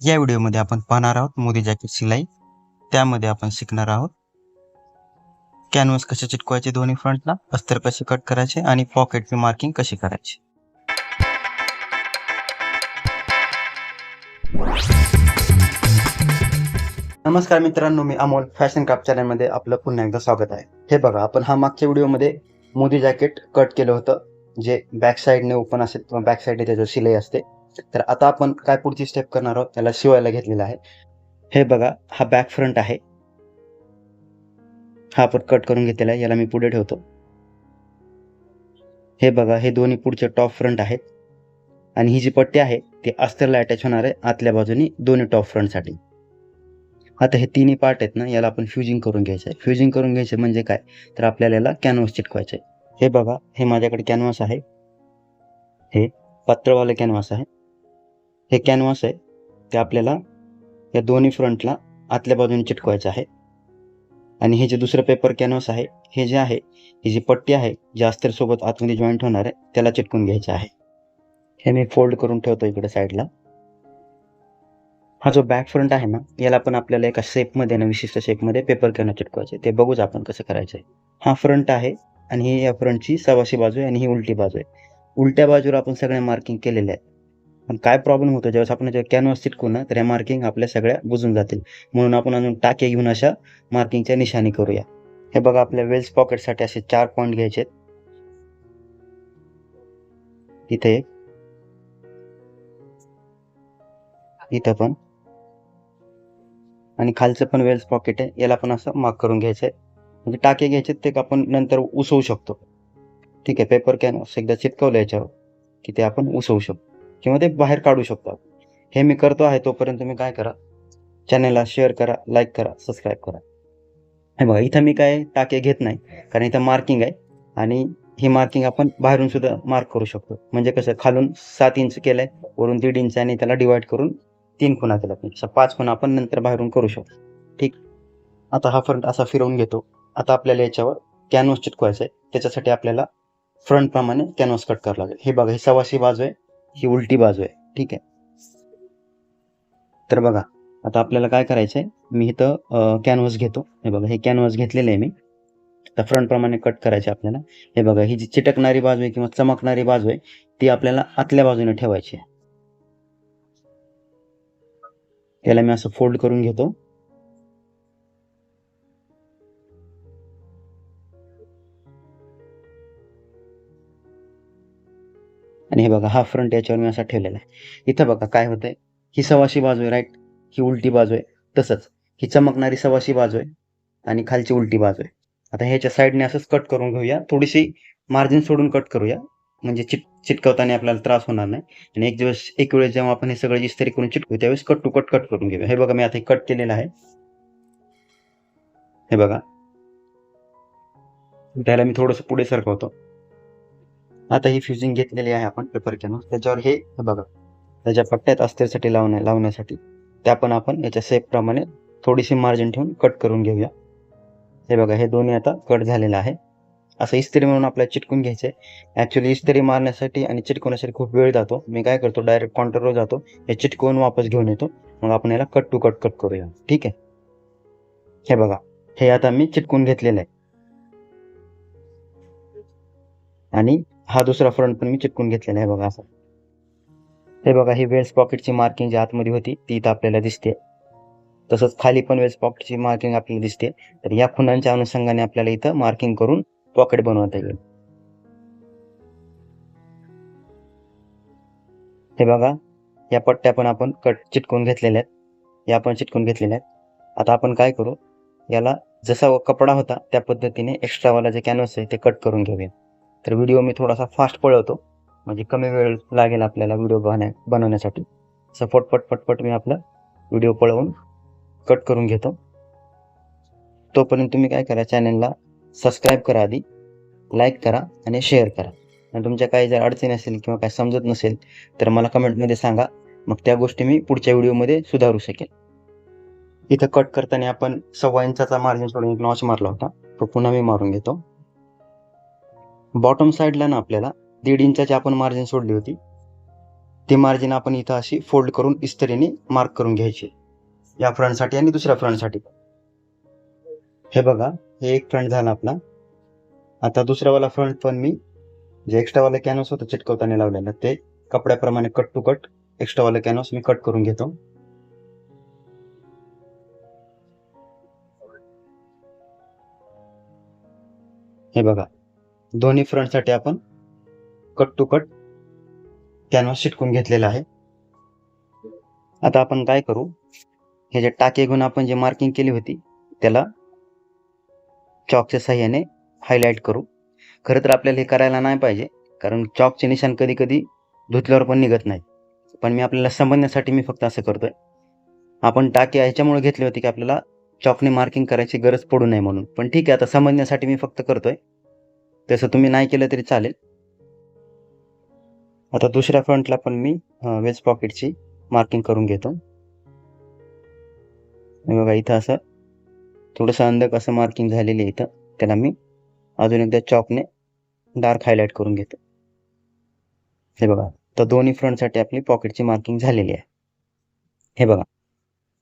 या व्हिडिओमध्ये आपण पाहणार आहोत मोदी जॅकेट शिलाई. त्यामध्ये आपण शिकणार आहोत. कॅनव्हस कसे चिटकवायचे दोन्ही फ्रंटला अस्तर कसे कट करायचे आणि पॉकेटची मार्किंग कशी करायची? नमस्कार मित्रांनो मी अमोल. फॅशन क्राफ्ट चॅनलमध्ये आपलं पुन्हा एकदा स्वागत आहे. हे बघा आपण हा मागच्या व्हिडिओमध्ये मोदी जॅकेट कट केलं होतं जे बॅक साईडने ओपन असेल किंवा बॅक साईडने त्याचं शिलाई असते. तर आता आपण काय पुढची स्टेप करणार आहोत? त्याला शिवायला घेतलेला आहे. हे बघा हा बॅक फ्रंट आहे. हा आपण कट करून घेतलेला आहे. याला मी पुढे ठेवतो. हे बघा हे दोन्ही पुढचे टॉप फ्रंट आहेत. आणि ही जी पट्टी आहे ती अस्तरला अटॅच होणार आहे. आतल्या बाजूनी दोन्ही टॉप फ्रंटसाठी आता हे तिन्ही पार्ट आहेत ना याला आपण फ्युजिंग करून घ्यायचं आहे. फ्युजिंग करून घ्यायचं म्हणजे काय? तर आपल्याला याला कॅनव्हास चिटकवायचं आहे. हे बघा हे माझ्याकडे कॅनव्हास आहे. हे पत्रवाले कॅनव्हास आहे. हे कॅनव्हास आहे. ते आपल्याला या दोन्ही फ्रंटला आतल्या बाजूने चिटकवायचं आहे. आणि हे जे दुसरं पेपर कॅनव्हास आहे हे जे आहे ही जी पट्टी आहे जी अस्तरसोबत आतमध्ये जॉईंट होणार आहे त्याला चिटकून घ्यायचं आहे. हे मी फोल्ड करून ठेवतो इकडे साईडला हा जो बॅक फ्रंट आहे ना याला पण आपल्याला एका शेपमध्ये ना विशिष्ट शेपमध्ये पेपर कॅनव्हास चिटकवायचे ते बघूच आपण कसं करायचं आहे हा फ्रंट आहे आणि ही या फ्रंटची सवाशी बाजू आहे आणि ही उलटी बाजू आहे. उलट्या बाजूला आपण सगळ्या मार्किंग केलेल्या आहेत. पण काय प्रॉब्लेम होतो? ज्यावेळेस आपण जेव्हा कॅनव्हास चिटकू ना तर या मार्किंग आपल्या सगळ्या बुजून जातील. म्हणून आपण अजून टाके घेऊन अशा मार्किंगच्या निशाणी करूया. हे बघा आपल्या वेल्स पॉकेटसाठी असे चार पॉईंट घ्यायचे इथे एक. इथं पण. आणि खालचं पण वेल्स पॉकेट आहे. याला पण असं मार्क करून घ्यायचं आहे. म्हणजे टाके घ्यायचे ते आपण नंतर उसवू शकतो. ठीक आहे पेपर कॅन एकदा चिटकवलं याच्यावर की ते आपण उसवू शकतो. किंवा ते बाहेर काढू शकतो हे मी करतो आहे तोपर्यंत तुम्ही काय करा? चॅनलला शेअर करा लाईक करा सबस्क्राईब करा. हे बघा इथं मी काय टाके घेत नाही कारण इथं मार्किंग आहे. आणि ही मार्किंग आपण बाहेरून सुद्धा मार्क करू शकतो. म्हणजे कसं खालून सात इंच केलं आहे वरून दीड इंच आणि त्याला डिवाइड करून तीन खुणा केला अशा पाच खुणा आपण नंतर बाहेरून करू शकतो. ठीक? आता हा फ्रंट असा फिरवून घेतो. आता आपल्याला याच्यावर कॅनव्हास चिटकवायचं आहे त्याच्यासाठी आपल्याला फ्रंटप्रमाणे कॅनव्हास कट करावं लागेल. हे बघा ही सवाशी बाजू आहे. ही उलटी बाजू आहे. ठीक आहे? तर बघा आता आपल्याला काय करायचं आहे मी इथं कॅनव्हास घेतो. हे बघा हे कॅनव्हास घेतलेलं आहे मी. तर फ्रंट प्रमाणे कट करायचे आपल्याला. हे बघा ही जी चिटकणारी बाजू आहे किंवा चमकणारी बाजू आहे ती आपल्याला आतल्या बाजूने ठेवायची आहे. त्याला मी असं फोल्ड करून घेतो. आणि हे बघा हा फ्रंट याच्यावर मी असा ठेवलेला आहे. इथं बघा काय होतंय? ही सवाशी बाजू आहे राईट ही उलटी बाजू आहे. तसंच ही चमकणारी सवाशी बाजू आहे आणि खालची उलटी बाजू आहे. आता ह्याच्या साईडने असंच कट करून घेऊया. थोडीशी मार्जिन सोडून कट करूया. म्हणजे चिट चिटकवताना आपल्याला त्रास होणार नाही. आणि एक दिवस एक वेळेस जेव्हा आपण हे सगळं इस्त्री करून चिटकू त्यावेळेस कट टू कट कट करून घेऊया. हे बघा मी आता हे कट केलेलं आहे. हे बघा. त्याला मी थोडंसं पुढे सरकवतो. आता ही फ्युजिंग घेतलेली आहे आपण पेपर कॅनव्हास त्याच्यावर हे हे बघा. त्याच्या पट्ट्यात अस्थिरसाठी लावण्या लावण्यासाठी. त्या पण आपण याच्या सेपप्रमाणे थोडीशी मार्जिन ठेवून कट करून घेऊया. हे बघा हे दोन्ही आता कट झालेलं आहे. असं इस्त्री म्हणून आपल्याला चिटकून घ्यायचं आहे ॲक्च्युली इस्त्री मारण्यासाठी आणि चिटकवण्यासाठी खूप वेळ जातो. मी काय करतो डायरेक्ट काउंटरवर जातो. हे चिटकवून वापस घेऊन येतो. मग आपण याला कट टू कट कट करूया. ठीक आहे? हे बघा. हे आता मी चिटकून घेतलेलं आहे. आणि हा दुसरा फ्रंट पण मी चिटकून घेतलेला आहे बघा असं. हे बघा ही वेल्स पॉकेटची मार्किंग जी आतमध्ये होती ती इथं आपल्याला दिसते. तसंच खाली पण वेल्स पॉकेटची मार्किंग आपल्याला दिसते. तर या खुणांच्या अनुषंगाने आपल्याला इथं मार्किंग करून पॉकेट बनवता येईल. हे बघा या पट्ट्या पण आपण कट चिटकून घेतलेल्या आहेत. या पण चिटकून घेतलेल्या आहेत. आता आपण काय करू? याला जसा कपडा होता त्या पद्धतीने एक्स्ट्रावाला जे कॅनव्हस आहे ते कट करून घेऊया. तर व्हिडिओ मी थोडासा फास्ट पळवतो. म्हणजे कमी वेळ लागेल आपल्याला व्हिडिओ बनण्या बनवण्यासाठी. असं पटपट पटपट मी आपला व्हिडिओ पळवून कट करून घेतो. तोपर्यंत तुम्ही काय करा चॅनलला सबस्क्राईब करा आधी लाईक करा आणि शेअर करा. आणि तुमच्या काही जर अडचणी असेल किंवा काय समजत नसेल तर मला कमेंटमध्ये सांगा. मग त्या गोष्टी मी पुढच्या व्हिडिओमध्ये सुधारू शकेल. इथं कट करताना आपण सव्वा इंचाचा मार्जिन सोडून एक नॉच मारला होता. तो पुन्हा मी मारून घेतो. बॉटम साईडला ना आपल्याला दीड इंचाची आपण मार्जिन सोडली होती. ती मार्जिन आपण इथं अशी फोल्ड करून इस्त्रीने मार्क करून घ्यायची. या फ्रंटसाठी आणि दुसऱ्या फ्रंटसाठी हे बघा हे एक फ्रंट झाला आपला. आता दुसऱ्यावाला फ्रंट पण मी जे एक्स्ट्रावाला कॅनव्हास होतं चिटकवताना लावलेलं ते कपड्याप्रमाणे कट टू कट एक्स्ट्रावाला कॅनव्हास मी कट करून घेतो. हे बघा दोन्ही फ्रंटसाठी आपण कट टू कट कॅनव्हास चिटकून घेतलेला आहे. आता आपण काय करू? हे जे टाके घेऊन आपण जे मार्किंग केली होती त्याला चॉकच्या साह्याने हायलाईट करू. खरं तर आपल्याला हे करायला नाही पाहिजे कारण चॉकचे निशाण कधी कधी धुतल्यावर पण निघत नाही. पण मी आपल्याला समजण्यासाठी मी फक्त असं करतोय. आपण टाके ह्याच्यामुळे घेतले होते की आपल्याला चॉकने मार्किंग करायची गरज पडू नये म्हणून. पण ठीक आहे आता समजण्यासाठी मी फक्त करतोय. तसं तुम्ही नाही केलं तरी चालेल. आता दुसऱ्या फ्रंटला पण मी वेज पॉकेटची मार्किंग करून घेतो. हे बघा इथं असं थोडंसं अंधक असं मार्किंग झालेलं आहे इथं. त्याला मी अजून एकदा चॉकने डार्क हायलाईट करून घेतो. हे बघा तर दोन्ही फ्रंटसाठी आपली पॉकेटची मार्किंग झालेली आहे. हे बघा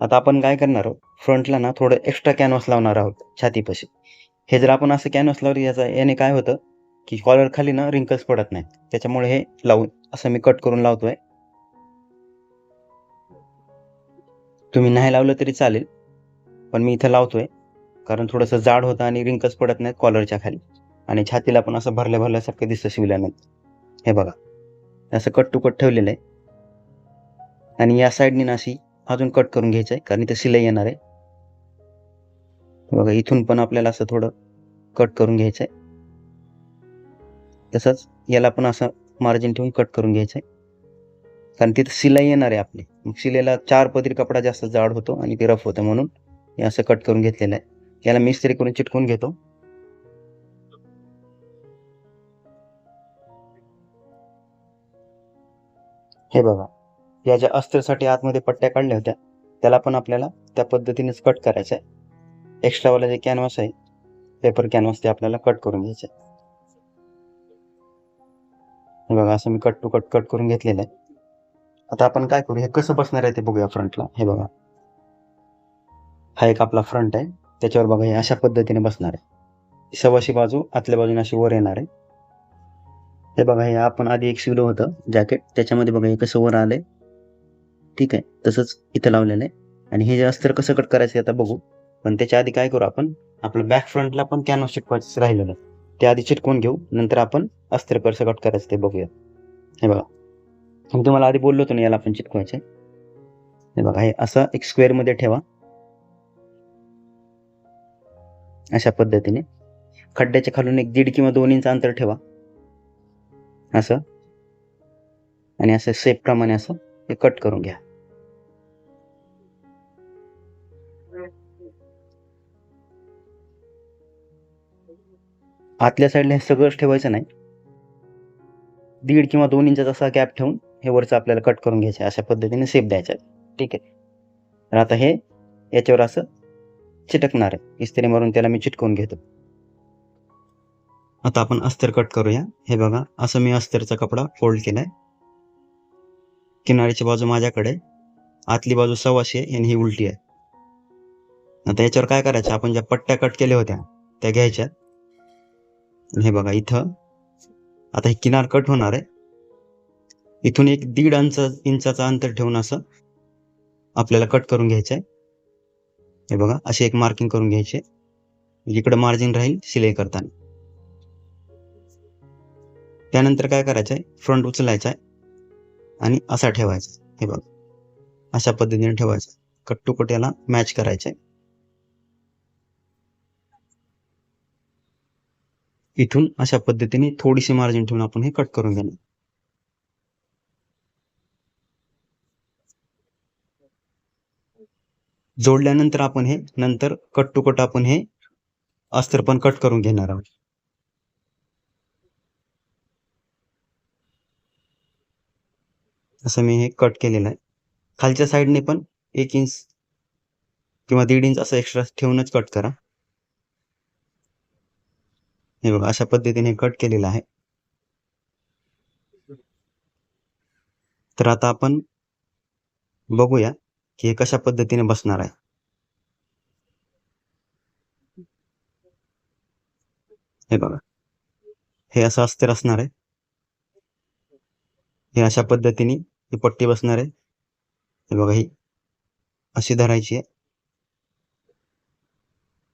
आता आपण काय करणार आहोत? फ्रंटला ना थोडं एक्स्ट्रा कॅनव्हास लावणार आहोत छातीपाशी. हे जर आपण असं कॅनव्हास लावलं याचा याने काय होतं की कॉलर खाली ना रिंकल्स पडत नाही त्याच्यामुळे हे लावून असं मी कट करून लावतोय. तुम्ही नाही लावलं तरी चालेल पण मी इथं लावतोय. कारण थोडंसं जाड होतं आणि रिंकल्स पडत नाहीत कॉलरच्या खाली. आणि छातीला पण असं भरल्या भरल्यासारखं दिसतं शिवल्यानंतर हे बघा. असं कट टू कट ठेवलेलं आहे. आणि या साईडनी ना अशी अजून कट करून घ्यायचं आहे कारण इथं शिलाई येणार आहे. बघा इथून पण आपल्याला असं थोडं कट करून घ्यायचं आहे तसंच याला पण असं मार्जिन ठेवून कट करून घ्यायचं आहे कारण तिथं शिलाई येणार आहे आपली. मग शिलाईला चार पदरी कपडा जास्त जाड होतो आणि ते रफ होतं म्हणून हे असं कट करून घेतलेलं आहे. याला मिस्त्री करून चिटकून घेतो. हे बघा या ज्या अस्त्रसाठी आतमध्ये पट्ट्या काढल्या होत्या त्याला पण आपल्याला त्या पद्धतीनेच कट करायचं आहे एक्स्ट्रावाला जे कॅनव्हास आहे पेपर कॅनव्हास ते आपल्याला कट करून घ्यायचं आहे हे बघा असं मी कट टू कट कट करून घेतलेलं आहे. आता आपण काय करू हे कसं बसणार आहे ते बघूया फ्रंटला हे बघा. हा एक आपला फ्रंट आहे. त्याच्यावर बघा हे अशा पद्धतीने बसणार आहे. सवाशी बाजू आतल्या बाजूने अशी वर येणार आहे. हे बघा हे आपण आधी एक शिवलं होतं जॅकेट त्याच्यामध्ये बघा हे कसं वर आलंय. ठीक आहे तसंच इथं लावलेलं आहे. आणि हे जे अस्तर कसं कट करायचं आता बघू. पण त्याच्या आधी काय करू आपण? आपलं बॅक फ्रंटला पण कॅनव्हास चिटकवायचं राहिलेलं ते आधी चिटकून घेऊ नंतर आपण अस्तर कसं कट करायचं ते बघूया. हे बघा. मग तुम्हाला आधी बोललो होतो ना याला आपण चिटकवायचं हे बघा हे असं एक स्क्वेअरमध्ये ठेवा. अशा पद्धतीने. खड्ड्याच्या खालून एक दीड किंवा दोन इंच अंतर ठेवा. असं. आणि असं सेप प्रमाणे असं हे कट करून घ्या. आतल्या साईडला हे सगळंच ठेवायचं नाही. दीड किंवा दोन इंचाचा असा गॅप ठेवून हे वरचं आपल्याला कट करून घ्यायचं अशा पद्धतीने सेप द्यायचा ठीक आहे. तर आता हे याच्यावर असं चिटकणार आहे. इस्त्री मारून त्याला मी चिटकवून घेतो. आता आपण अस्तर कट करूया. हे बघा असं मी अस्तरचा कपडा फोल्ड केलाय. किनारीची बाजू माझ्याकडे आतली बाजू सव्वाशे आणि ही उलटी आहे. आता याच्यावर काय करायचं? आपण ज्या पट्ट्या कट केल्या होत्या त्या घ्यायच्या. हे बघा इथं. आता हे किनार कट होणार आहे. इथून एक दीड अंच इंचाचा अंतर ठेवून असं आपल्याला कट करून घ्यायचं आहे हे बघा असे एक मार्किंग करून घ्यायचे इकडं मार्जिन राहील शिलाई करताना. त्यानंतर काय करायचं आहे फ्रंट उचलायचा आहे आणि असा ठेवायचा. हे बघा अशा पद्धतीने ठेवायचं. कट टू कट याला मॅच करायचं आहे इथून अशा पद्धतीने थोडीशी मार्जिन ठेवून आपण हे कट करून घेणार. जोडल्यानंतर आपण हे नंतर कट टू कट आपण हे अस्तर पण कट करून घेणार आहोत. असं मी हे कट केलेलं आहे. खालच्या साईडने पण एक इंच किंवा दीड इंच असं एक्स्ट्रा ठेवूनच कट करा. हे बघा, अशा पद्धतीने कट केलेलं आहे. तर आता आपण बघूया की हे कशा पद्धतीने बसणार आहे. हे बघा, हे असं अस्तर असणार आहे. हे अशा पद्धतीने ही पट्टी बसणार आहे. हे बघा, ही अशी धरायची आहे.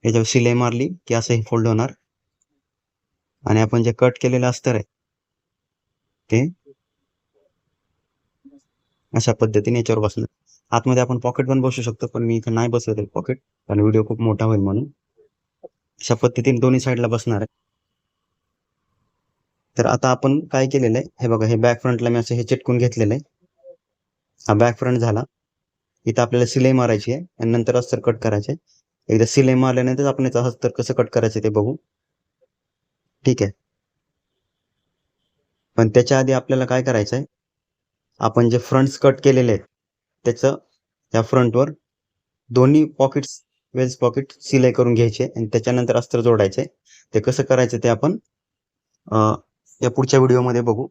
याच्यावर शिलाई मारली की असं हे फोल्ड होणार. आणि आपण जे कट केलेलं अस्तर आहे ते अशा पद्धतीने याच्यावर बसणार आतमध्ये आपण पॉकेट पण बसू शकतो पण मी इथं नाही बसवत पॉकेट कारण व्हिडिओ खूप मोठा होईल म्हणून. अशा पद्धतीने दोन्ही साईडला बसणार आहे. तर आता आपण काय केलेलं आहे हे बघा हे बॅक फ्रंटला मी असं हे चिटकून घेतलेलं आहे. हा बॅक फ्रंट झाला. इथं आपल्याला सिलाई मारायची आहे आणि नंतर अस्तर कट करायचे एकदा सिलाई मारल्यानंतर आपण याचं अस्तर कसं कट करायचं ते बघू. ठीक आहे. पण त्याच्या आधी आपल्याला काय करायचं आहे आपण जे फ्रंट्स कट केलेले आहेत त्याचं या फ्रंटवर दोन्ही पॉकेट्स वेल्स पॉकेट सिलाई करून घ्यायचे आणि त्याच्यानंतर अस्तर जोडायचे. ते कसं करायचं ते आपण या पुढच्या व्हिडिओमध्ये बघू.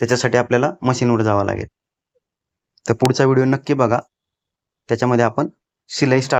त्याच्यासाठी आपल्याला मशीनवर जावं लागेल. तर पुढचा व्हिडिओ नक्की बघा. त्याच्यामध्ये आपण शिलाई स्टार्ट